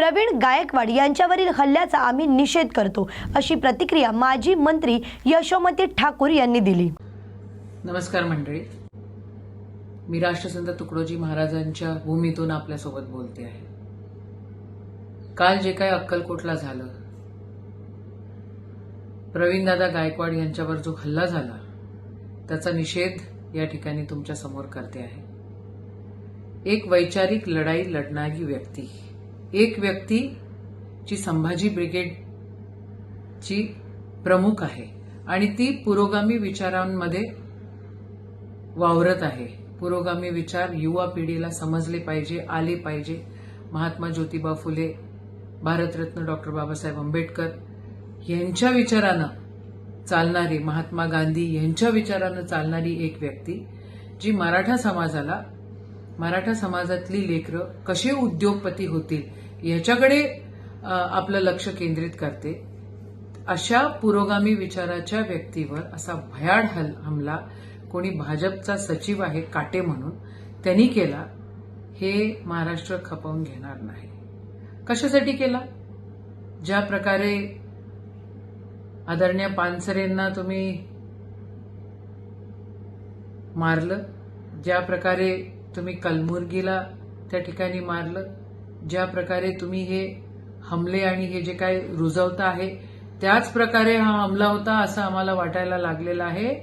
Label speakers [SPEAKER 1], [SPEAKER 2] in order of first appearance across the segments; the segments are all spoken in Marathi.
[SPEAKER 1] प्रवीण गायकवाड यांच्यावरील हल्ल्याचा आम्ही निषेध करतो अशी प्रतिक्रिया माजी मंत्री यशोमती ठाकूर यांनी दिली.
[SPEAKER 2] नमस्कार मंडळी. मी राष्ट्रसंत तुकडोजी महाराजांच्या भूमीतून आपल्यासोबत बोलते आहे. काल जे काय अक्कलकोटला झालं प्रवीणदादा गायकवाड यांच्यावर जो हल्ला झाला त्याचा निषेध या ठिकाणी तुमच्यासमोर करते आहे. एक वैचारिक लढाई लढणारी व्यक्ती. एक व्यक्ती जी संभाजी ब्रिगेडची प्रमुख आहे आणि ती पुरोगामी विचारांमध्ये वावरत आहे. पुरोगामी विचार युवा पिढीला समजले पाहिजे आले पाहिजे. महात्मा ज्योतिबा फुले भारतरत्न डॉक्टर बाबासाहेब आंबेडकर यांच्या विचारानं चालणारी महात्मा गांधी यांच्या विचारानं चालणारी एक व्यक्ती जी मराठा समाजाला मराठा समाजातली लेकरं कसे उद्योगपती होतील याच्याकडे आपलं लक्ष केंद्रित करते. अशा पुरोगामी विचाराच्या व्यक्तीवर असा भयाड हल हमला कोणी भाजपचा सचिव आहे काटे म्हणून त्यांनी केला हे महाराष्ट्र खपवून घेणार नाही. कशासाठी केला? ज्या प्रकारे आदरणीय पानसरेंना तुम्ही मारलं ज्या प्रकारे तुम्ही कलमुर्गीला त्या ठिकाणी मारलं. ज्या प्रकारे तुम्ही हे हमले आणि हे जे काय रुजवता आहे त्याच प्रकारे हा हमला होता असं आम्हाला वाटायला लागलेलं आहे.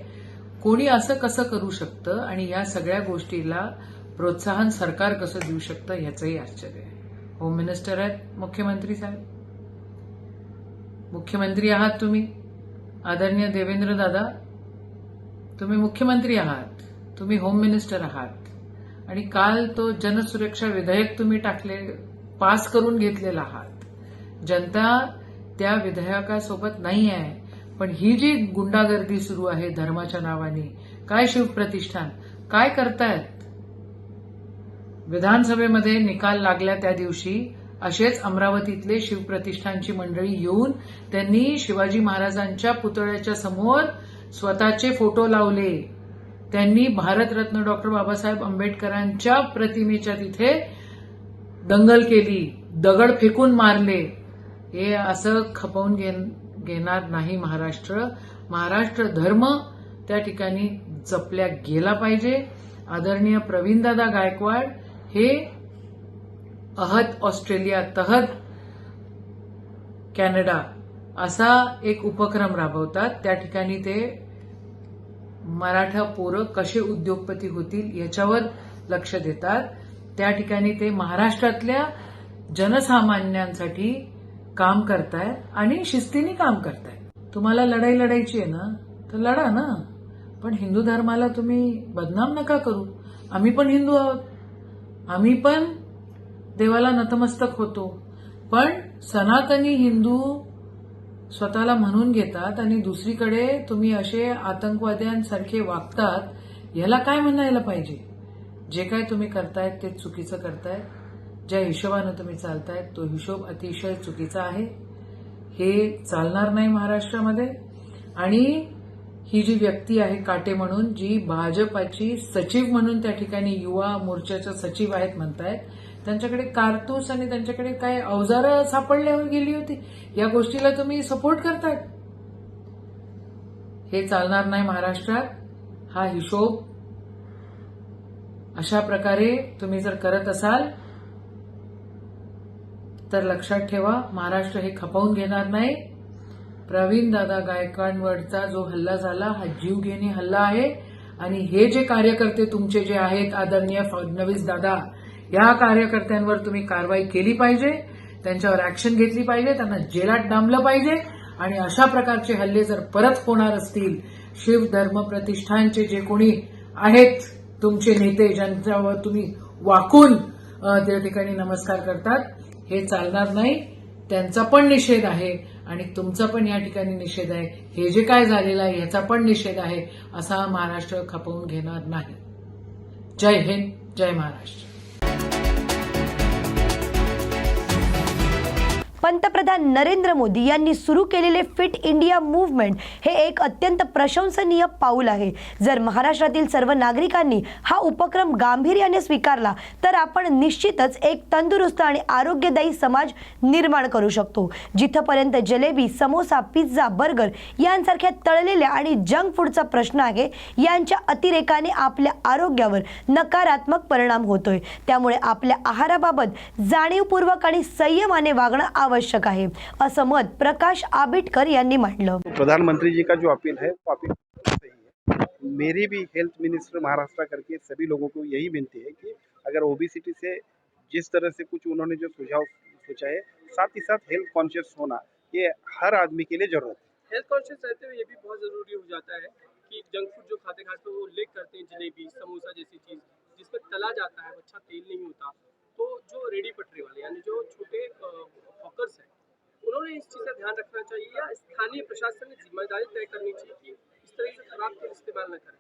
[SPEAKER 2] कोणी असं कसं करू शकतं आणि या सगळ्या गोष्टीला प्रोत्साहन सरकार कसं देऊ शकतं याचंही आश्चर्य आहे. होम मिनिस्टर आहेत मुख्यमंत्री साहेब. मुख्यमंत्री आहात तुम्ही. आदरणीय देवेंद्र दादा तुम्ही मुख्यमंत्री आहात. तुम्ही होम मिनिस्टर आहात. आणि काल तो जनसुरक्षा विधेयक तुम्ही टाकले पास करून घेतलेला आहात. जनता त्या विधेयकासोबत नाही आहे पण ही जी गुंडागर्दी सुरू आहे धर्माच्या नावाने काय शिवप्रतिष्ठान काय करतायत? विधानसभेमध्ये निकाल लागल्या त्या दिवशी असेच अमरावतीतले शिवप्रतिष्ठानची मंडळी येऊन त्यांनी शिवाजी महाराजांच्या पुतळ्याच्या समोर स्वतःचे फोटो लावले. त्यांनी भारतरत्न डॉक्टर बाबासाहेब आंबेडकरांच्या प्रतिमेच्या तिथे दंगल केली दगड फेकून मारले. हे असं खपवून घेणार नाही महाराष्ट्र. महाराष्ट्र धर्म त्या ठिकाणी जपल्या गेला पाहिजे. आदरणीय प्रवीणदादा गायकवाड हे अहत ऑस्ट्रेलिया तहत कॅनडा असा एक उपक्रम राबवतात. त्या ठिकाणी ते मराठा पोरं कसे उद्योगपती होतील याच्यावर लक्ष देतात. त्या ठिकाणी ते महाराष्ट्रातल्या जनसामान्यांसाठी काम करताय आणि शिस्तीने काम करताय तुम्हाला लढाई लढायची आहे ना तर लढा ना. पण हिंदू धर्माला तुम्ही बदनाम नका करू. आम्ही पण हिंदू आहोत. आम्ही पण देवाला नतमस्तक होतो. पण सनातनी हिंदू स्वतःला म्हणून घेतात आणि दुसरीकडे तुम्ही असे आतंकवाद्यांसारखे वागतात याला काय म्हणायला पाहिजे? जे काय तुम्ही करतायत ते चुकीचं करतायत. ज्या हिशोबानं तुम्ही चालतायत तो हिशोब अतिशय चुकीचा आहे. हे चालणार नाही महाराष्ट्रामध्ये. आणि ही जी व्यक्ती आहे काटे म्हणून जी भाजपाची सचिव म्हणून त्या ठिकाणी युवा मोर्चाच्या सचिव आहेत म्हणतायत त्यांच्याकडे कारतूस आणि त्यांच्याकडे काय अवजारं सापडल्या गेली होती या गोष्टीला तुम्ही सपोर्ट करतायत हे चालणार नाही महाराष्ट्रात. हा हिशोब अशा प्रकारे तुम्ही जर करत असाल तर लक्षात ठेवा महाराष्ट्र हे खपवून घेणार नाही. प्रवीण दादा गायकवाडवरचा जो हल्ला झाला हा जीवघेणी हल्ला आहे. आणि हे जे कार्यकर्ते तुमचे जे आहेत आदरणीय फडणवीस दादा या कार्यकर्त्यांवर तुम्ही कारवाई केली पाहिजे त्यांच्यावर ऍक्शन घेतली पाहिजे त्यांना जेलात डांबलं पाहिजे आणि अशा प्रकारचे हल्ले जर परत होणार असतील शिव धर्म प्रतिष्ठानचे जे कोणी आहेत तुमचे नेते ज्यांच्यावर तुम्ही वाकून त्या ठिकाणी नमस्कार करतात हे चालणार नाही. त्यांचा पण निषेध आहे आणि तुमचा पण या ठिकाणी निषेध आहे. हे जे काय झालेलं आहे याचा पण निषेध आहे असा महाराष्ट्र खपवून घेणार नाही. जय हिंद जय महाराष्ट्र.
[SPEAKER 1] पंतप्रधान नरेंद्र मोदी यांनी सुरू केलेले फिट इंडिया मूवमेंट हे एक अत्यंत प्रशंसनीय पाऊल आहे. जर महाराष्ट्रातील सर्व नागरिकांनी हा उपक्रम गांभीर्याने स्वीकारला तर आपण निश्चितच एक तंदुरुस्त आणि आरोग्यदायी समाज निर्माण करू शकतो. जिथपर्यंत जलेबी समोसा पिझ्झा बर्गर यांसारख्या तळलेल्या आणि जंक फूडचा प्रश्न आहे यांच्या अतिरेकाने आपल्या आरोग्यावर नकारात्मक परिणाम होतोय. त्यामुळे आपल्या आहाराबाबत जाणीवपूर्वक आणि संयमाने वागणं आवश्यक आहे असं मत प्रकाश आबिटकर यांनी मांडलं.
[SPEAKER 3] प्रधानमंत्री जी का जो अपील है वो अपील सही है. मेरी भी हेल्थ मिनिस्टर महाराष्ट्र करके सभी लोगों को यही विनती है कि अगर ओबीसीटी से जिस तरह से कुछ उन्होंने जो सुझाव सोचा है साथ ही साथ हेल्थ कॉन्शियस होना ये हर आदमी के लिए ज़रूरत है.
[SPEAKER 4] हेल्थ कॉन्शियस रहते हुए ये भी बहुत ज़रूरी हो जाता है कि जंक फ़ूड जो खाते खाते वो उल्लेख करते हैं जलेबी समोसा जैसी चीज़ जिसमें तला जाता है अच्छा तेल नहीं होता जो रेडी पटरी वाले, यानी जो छोटे हॉकर्स हैं, उन्होंने इस चीज़ का ध्यान रखना चाहिए या स्थानीय प्रशासन ने ज़िम्मेदारी तय करनी चाहिए कि इस तरह से खराब तेल इस्तेमाल न करें?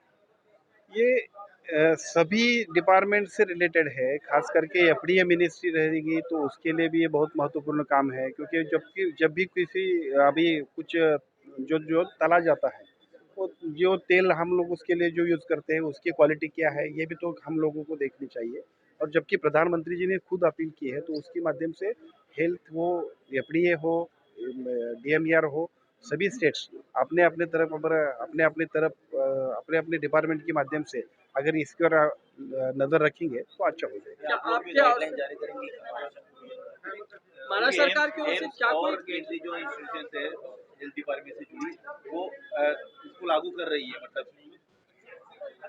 [SPEAKER 3] ये सभी डिपार्टमेंट से रिलेटेड है, खास करके एफ़ मिनिस्ट्री रहेगी तो उसके लिए भी ये बहुत महत्वपूर्ण काम है, क्योंकि जब जब भी किसी, अभी कुछ, जो जो तला जाता है, वो, जो तेल हम लोग उसके लिए जो यूज़ करते हैं, उसकी क्वालिटी क्या है, ये भी तो हम लोगों को देखनी चाहिए। और जबकि प्रधानमंत्री जी ने खुद अपील की है तो उसके माध्यम से हेल्थ हो एफ़ हो डी हो सभी स्टेट्स अपने अपने तरफ़ अगर अपने अपने तरफ़ अपने अपने डिपार्टमेंट के माध्यम से अगर इसकी ओर नज़र रखेंगे तो अच्छा हो जाएगा।
[SPEAKER 4] क्या महाराष्ट्र सरकार की ओर से क्या कोई
[SPEAKER 5] केंद्रीय जो इंस्टीट्यूशन है हेल्थ डिपार्टमेंट से जुड़ी वो इसको लागू कर रही है मतलब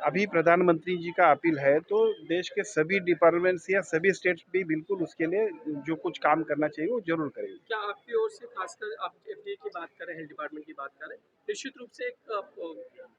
[SPEAKER 3] अभी प्रधानमंत्री जी का अपील है तो देश के सभी डिपार्टमेंट्स या सभी स्टेट्स भी बिल्कुल उसके लिए जो कुछ काम करना चाहिए वो ज़रूर करेंगे।
[SPEAKER 4] क्या आपकी ओर से खासकर आप एफडीए की बात करें हेल्थ डिपार्टमेंट की बात करें निश्चित रूप से एक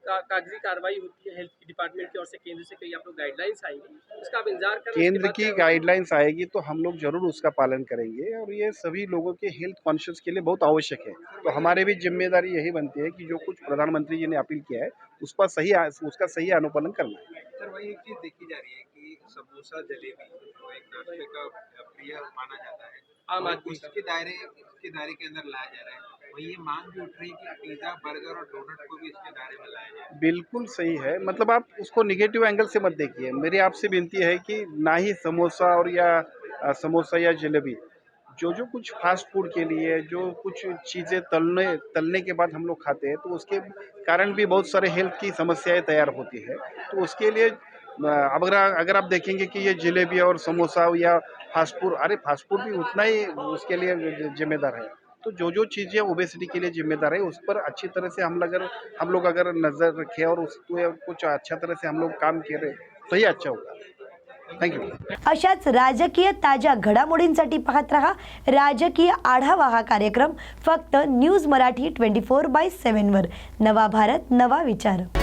[SPEAKER 4] कागज़ी कार्रवाई होती है हेल्थ डिपार्टमेंट की ओर से केंद्र से कई आप लोग गाइडलाइंस आएँगी उसका आप इंतज़ार करें
[SPEAKER 3] केंद्र की गाइडलाइंस आएगी तो हम लोग ज़रूर उसका पालन करेंगे और ये सभी लोगों के हेल्थ कॉन्शियस के लिए बहुत आवश्यक है। तो हमारे भी ज़िम्मेदारी यही बनती है कि जो कुछ प्रधानमंत्री जी ने अपील किया है उस पर सही उसका सही अनुपालन करना है।
[SPEAKER 6] सर वही एक चीज़ देखी जा रही है कि समोसा जलेबी जो एक नाश्ते का प्रिय माना जाता है।
[SPEAKER 4] आम आदमी का।
[SPEAKER 6] दायरे इसके दायरे के अंदर लाया जा रहा है। ये मांग भी उठ रही है कि पिज्जा बर्गर और डोनट को भी इसके दायरे में लाया जाए।
[SPEAKER 3] बिल्कुल सही है। मतलब आप उसको निगेटिव एंगल से मत देखिए। मेरी आपसे विनती है कि ना ही समोसा और या समोसा या जलेबी जो जो कुछ फास्ट फ़ूड के लिए, जो कुछ चीज़ें तलने तलने के बाद हम लोग खाते हैं तो उसके कारण भी बहुत सारे हेल्थ की समस्याएँ तैयार होती है। तो उसके लिए अगर अगर आप देखेंगे कि ये जलेबी और समोसा या फास्ट फ़ूड अरे फास्ट फ़ूड भी उतना ही उसके लिए जिम्मेदार है। तो जो जो चीज़ें ओबेसिटी के लिए जिम्मेदार है, उस पर अच्छी तरह से हम अगर, हम लोग अगर नज़र रखें और उस कुछ अच्छा तरह से हम लोग काम करें तो ही अच्छा होगा। थँक्यू
[SPEAKER 1] अशाच राजकीय ताज्या घडामोडींसाठी पाहत रहा राजकीय आढावा हा कार्यक्रम फक्त news Marathi twenty four by सेव्हनवर. नवा भारत नवा विचार.